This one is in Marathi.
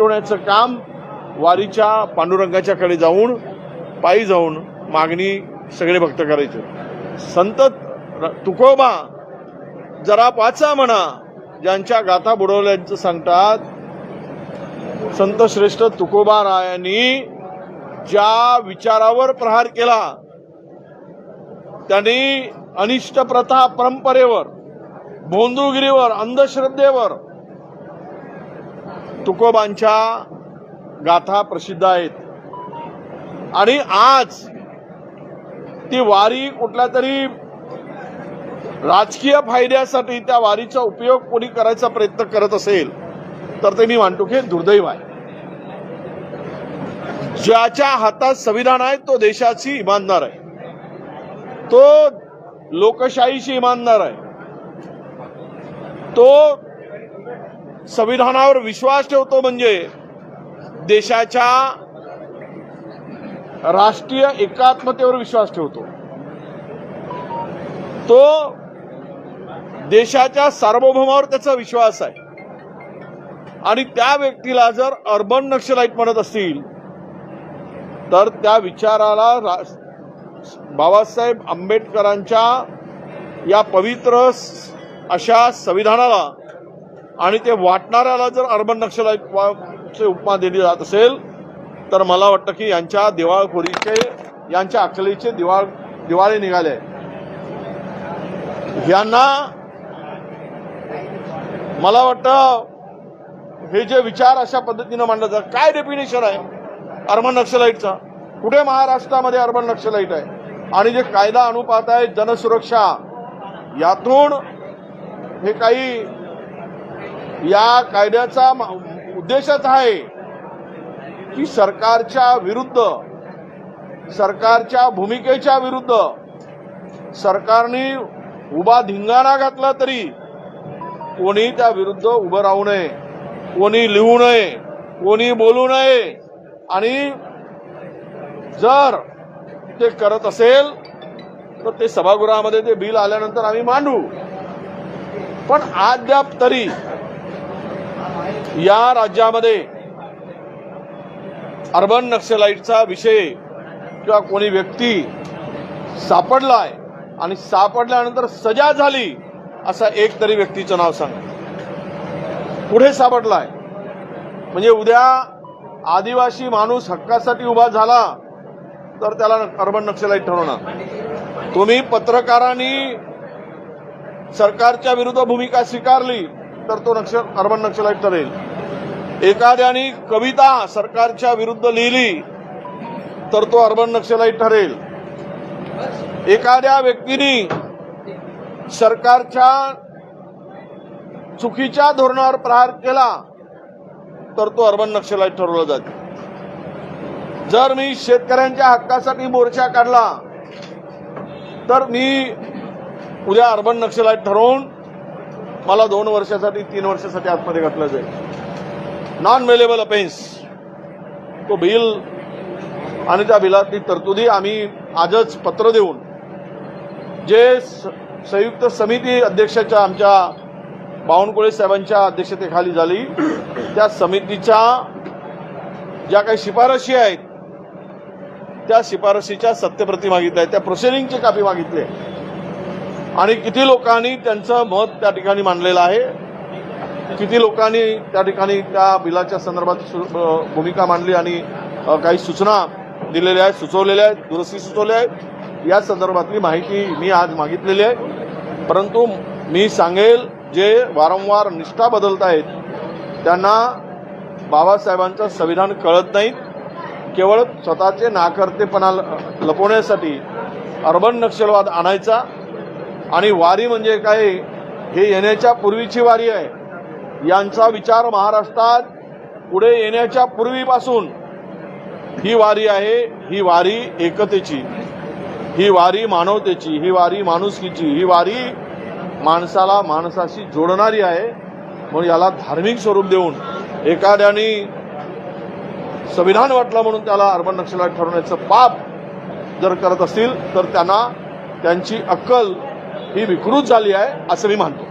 मिटवण्याचं काम वारीच्या पांडुरंगाच्याकडे जाऊन पायी जाऊन मागणी सगळे भक्त करायचे. संत तुकोबा जरा पाचा म्हणा ज्यांच्या गाथा बुडवल्याचं सांगतात संत श्रेष्ठ तुकोबा रायांनी ज्या विचारावर प्रहार केला त्यांनी अनिष्ट प्रथा परंपरेवर भोंदूगिरीवर अंधश्रद्धेवर तुकोबांच्या गाथा प्रसिद्ध आहेत. आणि आज ती वारी कुठल्या तरी राजकीय फायद्यासाठी त्या वारीचा उपयोग कोणी करायचा प्रयत्न करत असेल तर ते मी मानतो की हे दुर्दैव आहे. ज्याच्या हातात संविधान आहे तो देशाची इमानदार आहे. तो लोकशाहीशी इमानदार आहे. तो संविधानावर विश्वास ठेवतो म्हणजे देशाच्या राष्ट्रीय एकात्मतेवर विश्वास ठेवतो. तो देशाच्या सार्वभौमावर त्याचा विश्वास आहे. आणि त्या व्यक्तीला जर अर्बन नक्षलाईट म्हणत असतील तर त्या विचाराला बाबासाहेब आंबेडकरांच्या या पवित्र अशा संविधानाला आणि ते वाटणाऱ्याला जर अर्बन नक्षलाईटचे उपमा दिली जात असेल तर मला वाटतं की यांच्या दिवाळखोरीचे यांच्या अकलीचे दिवाळ दिवाळे निघाले. यांना मला वाटतं हे जे विचार अशा पद्धतीनं मांडलं जातात काय डेफिनेशन आहे अर्बन नक्षलाईटचा कुठे महाराष्ट्रामध्ये अर्बन नक्षलाईट आहे? आणि जे कायदा अनुपात आहे जनसुरक्षा यातून हे काही या कायद्याचा उद्देशच आहे की सरकारच्या विरुद्ध सरकारच्या भूमिकेच्या विरुद्ध सरकारने उभा धिंगाणा घातला तरी कोणी त्या विरुद्ध उभं राहू नये कोणी लिहू नये कोणी बोलू नये. आणि जर ते करत असेल तर ते सभागृहामध्ये ते बिल आल्यानंतर आम्ही मांडू. पण अद्याप तरी या राज्यामध्ये अर्बन नक्षलाईटचा विषय किंवा कोणी व्यक्ती सापडलाय आणि सापडल्यानंतर सजा झाली असा एक तरी व्यक्तीचं नाव सांगा. पुढे सापडलाय. म्हणजे उद्या आदिवासी माणूस हक्कासाठी उभा झाला तर त्याला अर्बन नक्षलाईट ठरवणार. तुम्ही पत्रकारांनी सरकारच्या विरुद्ध भूमिका स्वीकारली तर तो नक्ष अर्बन नक्षलाईट ठरेल एखाद्याने कविता सरकारच्या विरुद्ध लिहिली तर तो अर्बन नक्षलाईट ठरेल. एखाद्या व्यक्तीने सरकारच्या चुकीच्या धोरणावर प्रहार केला तर तो अर्बन नक्षलाईट ठरवला जातो जर मी शेतकऱ्यांच्या हक्कासाठी मोर्चा काढला तर मी उद्या अर्बन नक्षलाईट ठरवून मला दोन वर्षासाठी तीन वर्षासाठी आतमध्ये घातलं जाईल. नॉन मेलेबल अपेन्स तो बिल आणि त्या बिलातली तरतुदी आम्ही आजच पत्र देऊन जे स- संयुक्त समिती अध्यक्षाच्या आमच्या बावनकुळे साहेबांच्या अध्यक्षतेखाली झाली त्या समितीच्या ज्या काही शिफारशी आहेत त्या शिफारशीच्या सत्यप्रती मागितल्या आहेत त्या प्रोसिडिंगची कापी मागितली आहे आणि किती लोकांनी त्यांचं मत त्या ठिकाणी मांडलेलं आहे? किती लोकांनी त्या ठिकाणी त्या बिलाच्या संदर्भात सु- भूमिका मांडली आणि काही सूचना दिलेल्या आहेत सुचवलेल्या आहेत दुरुस्ती सुचवल्या आहेत? या संदर्भातली माहिती मी आज मागितलेली आहे. परंतु मी सांगेल जे वारंवार निष्ठा बदलत आहेत त्यांना बाबासाहेबांचं संविधान कळत नाही केवळ स्वतःचे नाकर्तेपणा ल- लपवण्यासाठी अर्बन नक्षलवाद आणायचा आणि वारी म्हणजे काय? हे येण्याच्या पूर्वीची वारी आहे. यांचा विचार महाराष्ट्रात पुढे येण्याच्या पूर्वीपासून ही वारी आहे ही वारी एकतेची. ही वारी मानवतेची ही वारी माणुसकीची ही वारी माणसाला माणसाशी जोडणारी आहे. म्हणून याला धार्मिक स्वरूप देऊन एखाद्याने संविधान वाटलं म्हणून त्याला अर्बन नक्षलाईट ठरवण्याचं पाप जर करत असतील तर त्यांना त्यांची अक्कल ही विकृत झाली आहे असं मी मानतो.